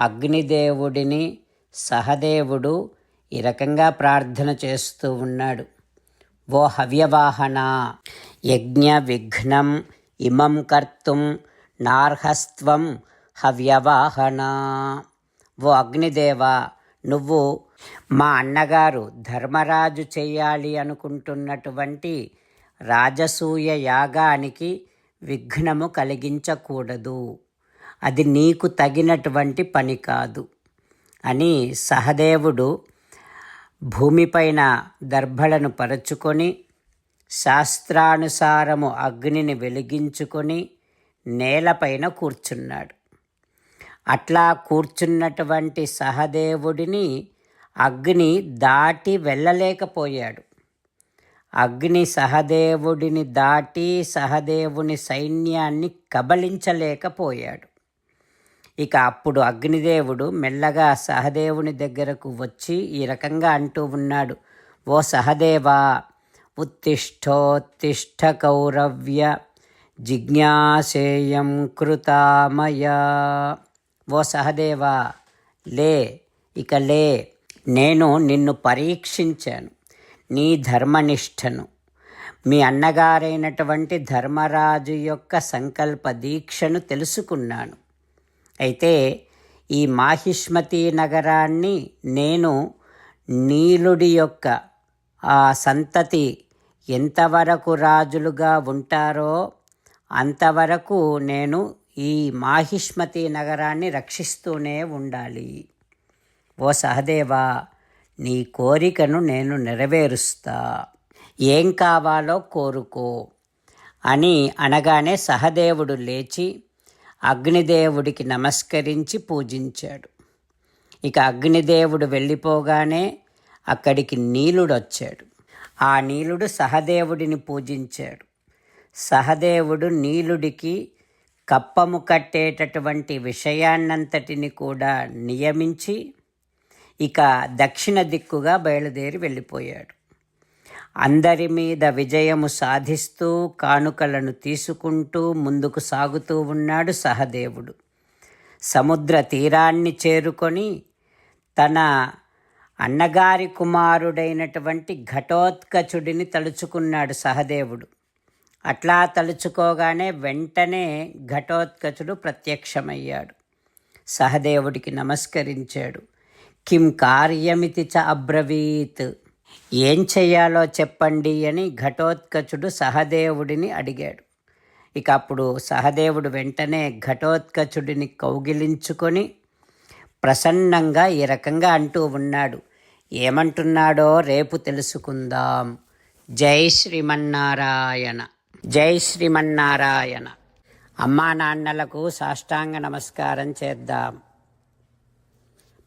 అగ్నిదేవుడిని సహదేవుడు ఈ రకంగా ప్రార్థన చేస్తూ ఉన్నాడు. ఓ హవ్యవాహన యజ్ఞ విఘ్నం ఇమం కర్తుం నార్హస్త్వం హవ్యవాహన. ఓ అగ్నిదేవ నువ్వు మా అన్నగారు ధర్మరాజు చేయాలి అనుకుంటున్నటువంటి రాజసూయ యాగానికి విఘ్నము కలిగించకూడదు. అది నీకు తగినటువంటి పని కాదు. అని సహదేవుడు భూమిపైన దర్భలను పరచుకొని శాస్త్రానుసారము అగ్నిని వెలిగించుకొని నేలపైన కూర్చున్నాడు. అట్లా కూర్చున్నటువంటి సహదేవుడిని అగ్ని దాటి వెళ్ళలేకపోయాడు. అగ్ని సహదేవుడిని దాటి సహదేవుని సైన్యాన్ని కబలించలేకపోయాడు. ఇక అప్పుడు అగ్నిదేవుడు మెల్లగా సహదేవుని దగ్గరకు వచ్చి ఈ రకంగా అంటూ ఉన్నాడు. ఓ సహదేవా ఉత్తిష్టోత్తిష్ట కౌరవ్య జిజ్ఞాసేయం కృతామయ. ఓ సహదేవా లే ఇక లే నేను నిన్ను పరీక్షించాను. నీ ధర్మనిష్టను మీ అన్నగారైనటువంటి ధర్మరాజు యొక్క సంకల్ప దీక్షను తెలుసుకున్నాను. అయితే ఈ మాహిష్మతి నగరాన్ని నేను నీలుడి యొక్క ఆ సంతతి ఎంతవరకు రాజులుగా ఉంటారో అంతవరకు నేను ఈ మాహిష్మతి నగరాన్ని రక్షిస్తూనే ఉండాలి. ఓ సహదేవా నీ కోరికను నేను నెరవేరుస్తా. ఏం కావాలో కోరుకో అని అనగానే సహదేవుడు లేచి అగ్నిదేవుడికి నమస్కరించి పూజించాడు. ఇక అగ్నిదేవుడు వెళ్ళిపోగానే అక్కడికి నీలుడు వచ్చాడు. ఆ నీలుడు సహదేవుడిని పూజించాడు. సహదేవుడు నీలుడికి కప్పము కట్టేటటువంటి విషయాన్నంతటిని కూడా నియమించి ఇక దక్షిణ దిక్కుగా బయలుదేరి వెళ్ళిపోయాడు. అందరి మీద విజయము సాధిస్తూ కానుకలను తీసుకుంటూ ముందుకు సాగుతూ ఉన్నాడు సహదేవుడు. సముద్ర తీరాన్ని చేరుకొని తన అన్నగారి కుమారుడైనటువంటి ఘటోత్కచుడిని తలుచుకున్నాడు సహదేవుడు. అట్లా తలుచుకోగానే వెంటనే ఘటోత్కచుడు ప్రత్యక్షమయ్యాడు. సహదేవుడికి నమస్కరించాడు. కిం కార్యమితి చ అబ్రవీత్? ఏం చెయ్యాలో చెప్పండి అని ఘటోత్కచుడు సహదేవుడిని అడిగాడు. ఇక అప్పుడు సహదేవుడు వెంటనే ఘటోత్కచుడిని కౌగిలించుకొని ప్రసన్నంగా ఈ రకంగా అంటూ ఉన్నాడు. ఏమంటున్నాడో రేపు తెలుసుకుందాం. జై శ్రీమన్నారాయణ. జై శ్రీమన్నారాయణ. అమ్మా నాన్నలకు సాష్టాంగ నమస్కారం చేద్దాం.